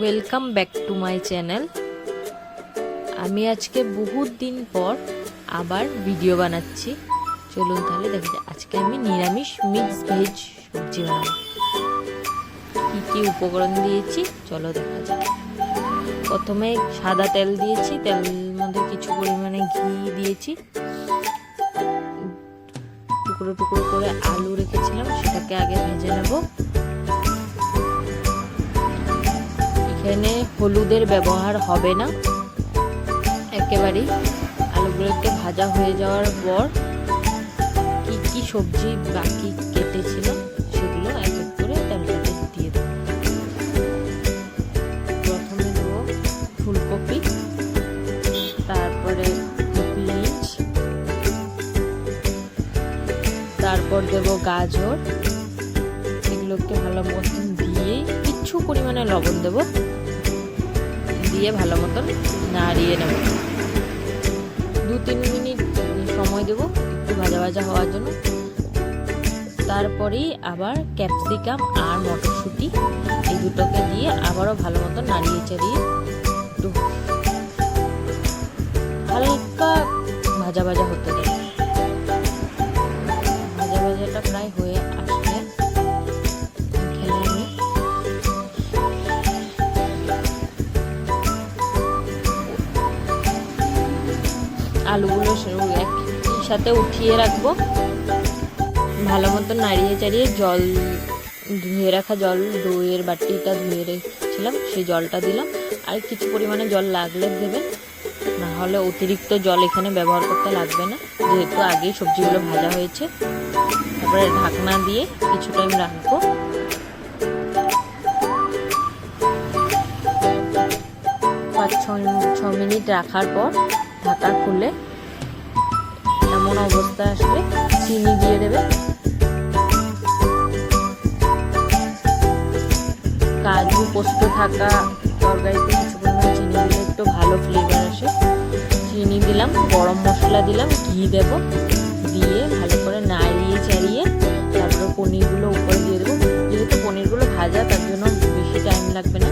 Welcome back to my channel আমি আজকে বহুত দিন পর আবার ভিডিও বানাচ্ছি। চলুন তাহলে দেখা যাক আজকে আমি নিরামিষ মিক্স ভেজ সবজি বানাবো। কী কী উপকরণ দিয়েছি, চলো দেখা যাক। প্রথমে সাদা তেল দিয়েছি তেলের মধ্যে কিছু পরিমাণে ঘি দিয়েছি। টুকরো টুকরো করে আলু রেখেছিলাম, সেটাকে আগে ভেজে নেব। এখানে হলুদের ব্যবহার হবে না। একেবারেই আলুগুলোকে ভাজা হয়ে যাওয়ার পর কি কি সবজি বাকি কেটেছিল সেগুলো এক এক করে তেলটাতে দিয়ে দেবো। প্রথমে দেবো ফুলকপি, তারপরে বিনস তারপর দেব গাজর। এগুলোকে ভালো মতন দিয়ে কিছু পরিমাণে লবণ দেব। দিয়ে ভালো মতন নাড়িয়ে নেব। দু তিন মিনিট সময় দেব একটু ভাজা ভাজা হওয়ার জন্য। তারপরেই আবার ক্যাপসিকাম আর মটরশুঁটি এই দুটোকে দিয়ে আবারও ভালো মতন নাড়িয়ে চাড়িয়ে হালকা ভাজা ভাজা হতে আলুগুলো সাথে উঠিয়ে রাখব। ভালো মতো নাড়িয়ে চাড়িয়ে জল, ধুয়ে রাখা জল, দইয়ের বাটিটা ধুয়ে রেখেছিলাম, সেই জলটা দিলাম। আর কিছু পরিমাণে জল লাগলে দেবেন না হলে অতিরিক্ত জল এখানে ব্যবহার করতে লাগবে না, যেহেতু আগেই সবজিগুলো ভাজা হয়েছে। তারপরে ঢাকনা দিয়ে কিছু টাইম রাখব। পাঁচ ছ মিনিট রাখার পর ঢাকা খুলে এমন অবস্থা আসলে চিনি দিয়ে দেবে। কাজু পোস্ত থাকা তরকারিতে কিছু পরিমাণ চিনি দিলে একটু ভালো ফ্লেভার আসে। চিনি দিলাম, গরম মশলা দিলাম, ঘি দেব। দিয়ে ভালো করে নাড়িয়ে চাড়িয়ে তারপরে পনিরগুলো উপরে দিয়ে দেবো। যেহেতু পনিরগুলো ভাজা, তার জন্য বেশি টাইম লাগবে না।